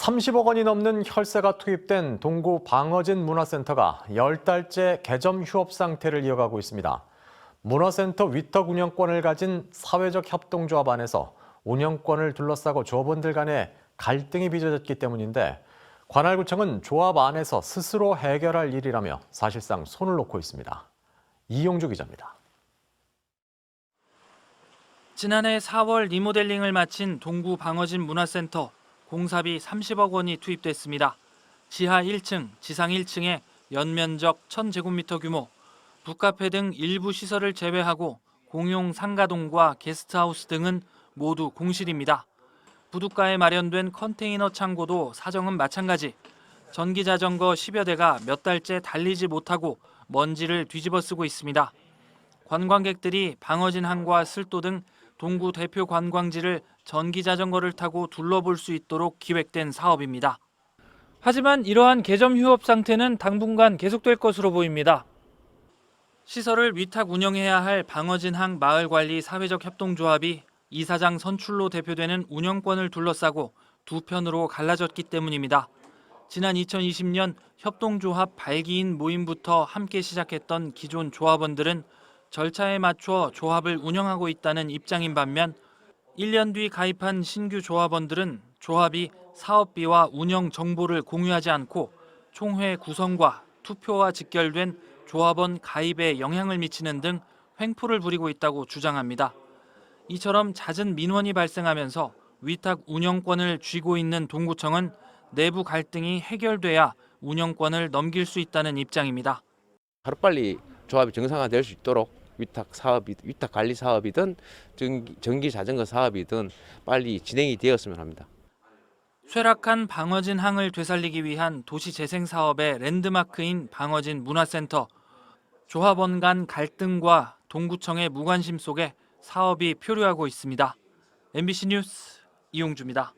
30억 원이 넘는 혈세가 투입된 동구 방어진 문화센터가 열 달째 개점 휴업 상태를 이어가고 있습니다. 문화센터 위탁 운영권을 가진 사회적 협동조합 안에서 운영권을 둘러싸고 조합원들 간에 갈등이 빚어졌기 때문인데 관할구청은 조합 안에서 스스로 해결할 일이라며 사실상 손을 놓고 있습니다. 이용주 기자입니다. 지난해 4월 리모델링을 마친 동구 방어진 문화센터 공사비 30억 원이 투입됐습니다. 지하 1층, 지상 1층에 연면적 1000제곱미터 규모, 북카페 등 일부 시설을 제외하고 공용 상가동과 게스트하우스 등은 모두 공실입니다. 부둣가에 마련된 컨테이너 창고도 사정은 마찬가지. 전기 자전거 10여 대가 몇 달째 달리지 못하고 먼지를 뒤집어 쓰고 있습니다. 관광객들이 방어진 항과 쓸도 등 동구 대표 관광지를 전기 자전거를 타고 둘러볼 수 있도록 기획된 사업입니다. 하지만 이러한 개점 휴업 상태는 당분간 계속될 것으로 보입니다. 시설을 위탁 운영해야 할 방어진 항 마을관리 사회적 협동조합이 이사장 선출로 대표되는 운영권을 둘러싸고 두 편으로 갈라졌기 때문입니다. 지난 2020년 협동조합 발기인 모임부터 함께 시작했던 기존 조합원들은 절차에 맞춰 조합을 운영하고 있다는 입장인 반면 1년 뒤 가입한 신규 조합원들은 조합이 사업비와 운영 정보를 공유하지 않고 총회 구성과 투표와 직결된 조합원 가입에 영향을 미치는 등 횡포를 부리고 있다고 주장합니다. 이처럼 잦은 민원이 발생하면서 위탁 운영권을 쥐고 있는 동구청은 내부 갈등이 해결돼야 운영권을 넘길 수 있다는 입장입니다. 하루빨리 조합이 정상화될 수 있도록 위탁 사업이 위탁 관리 사업이든 전기, 전기 자전거 사업이든 빨리 진행이 되었으면 합니다. 쇠락한 방어진 항을 되살리기 위한 도시 재생 사업의 랜드마크인 방어진 문화센터 조합원 간 갈등과 동구청의 무관심 속에 사업이 표류하고 있습니다. MBC 뉴스 이용주입니다.